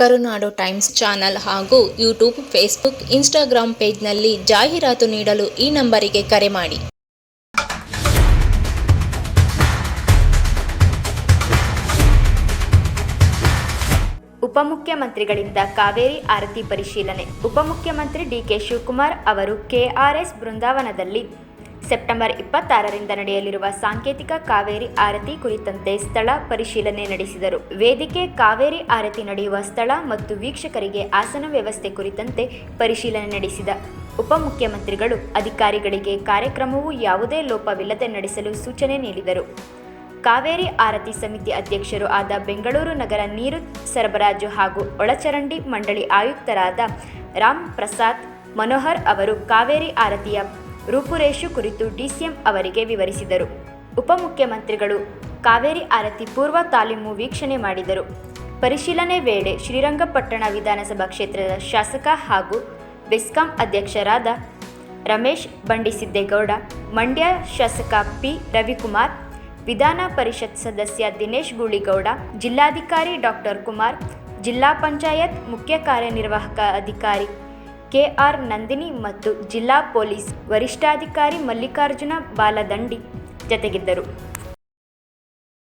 ಕರುನಾಡು times channel ಹಾಗೂ YouTube, Facebook Instagram ಪೇಜ್ನಲ್ಲಿ ಜಾಹೀರಾತು ನೀಡಲು ಈ ನಂಬರಿಗೆ ಕರೆ ಮಾಡಿ. ಉಪಮುಖ್ಯಮಂತ್ರಿಗಳಿಂದ ಕಾವೇರಿ ಆರತಿ ಪರಿಶೀಲನೆ. ಉಪಮುಖ್ಯಮಂತ್ರಿ ಡಿಕೆ ಶಿವಕುಮಾರ್ ಅವರು ಕೆಆರ್ಎಸ್ ಬೃಂದಾವನದಲ್ಲಿ ಸೆಪ್ಟೆಂಬರ್ ಇಪ್ಪತ್ತಾರರಿಂದ ನಡೆಯಲಿರುವ ಸಾಂಕೇತಿಕ ಕಾವೇರಿ ಆರತಿ ಕುರಿತಂತೆ ಸ್ಥಳ ಪರಿಶೀಲನೆ ನಡೆಸಿದರು. ವೇದಿಕೆ, ಕಾವೇರಿ ಆರತಿ ನಡೆಯುವ ಸ್ಥಳ ಮತ್ತು ವೀಕ್ಷಕರಿಗೆ ಆಸನ ವ್ಯವಸ್ಥೆ ಕುರಿತಂತೆ ಪರಿಶೀಲನೆ ನಡೆಸಿದ ಉಪಮುಖ್ಯಮಂತ್ರಿಗಳು, ಅಧಿಕಾರಿಗಳಿಗೆ ಕಾರ್ಯಕ್ರಮವು ಯಾವುದೇ ಲೋಪವಿಲ್ಲದೆ ನಡೆಸಲು ಸೂಚನೆ ನೀಡಿದರು. ಕಾವೇರಿ ಆರತಿ ಸಮಿತಿ ಅಧ್ಯಕ್ಷರು ಆದ ಬೆಂಗಳೂರು ನಗರ ನೀರು ಸರಬರಾಜು ಹಾಗೂ ಒಳಚರಂಡಿ ಮಂಡಳಿ ಆಯುಕ್ತರಾದ ರಾಮ್ ಪ್ರಸಾದ್ ಮನೋಹರ್ ಅವರು ಕಾವೇರಿ ಆರತಿಯ ರೂಪುರೇಷು ಕುರಿತು ಡಿಸಿಎಂ ಅವರಿಗೆ ವಿವರಿಸಿದರು. ಉಪಮುಖ್ಯಮಂತ್ರಿಗಳು ಕಾವೇರಿ ಆರತಿ ಪೂರ್ವ ತಾಲೀಮು ವೀಕ್ಷಣೆ ಮಾಡಿದರು. ಪರಿಶೀಲನೆ ವೇಳೆ ಶ್ರೀರಂಗಪಟ್ಟಣ ವಿಧಾನಸಭಾ ಕ್ಷೇತ್ರದ ಶಾಸಕ ಹಾಗೂ ಬೆಸ್ಕಾಂ ಅಧ್ಯಕ್ಷರಾದ ರಮೇಶ್ ಬಂಡಿಸಿದ್ದೇಗೌಡ, ಮಂಡ್ಯ ಶಾಸಕ ಪಿ ರವಿಕುಮಾರ್, ವಿಧಾನ ಪರಿಷತ್ ಸದಸ್ಯ ದಿನೇಶ್ ಗೂಳಿಗೌಡ, ಜಿಲ್ಲಾಧಿಕಾರಿ ಡಾಕ್ಟರ್ ಕುಮಾರ್, ಜಿಲ್ಲಾ ಪಂಚಾಯತ್ ಮುಖ್ಯ ಕಾರ್ಯನಿರ್ವಾಹಕ ಅಧಿಕಾರಿ ಕೆಆರ್ ನಂದಿನಿ ಮತ್ತು ಜಿಲ್ಲಾ ಪೊಲೀಸ್ ವರಿಷ್ಠಾಧಿಕಾರಿ ಮಲ್ಲಿಕಾರ್ಜುನ ಬಾಲದಂಡಿ ಜತೆಗಿದ್ದರು.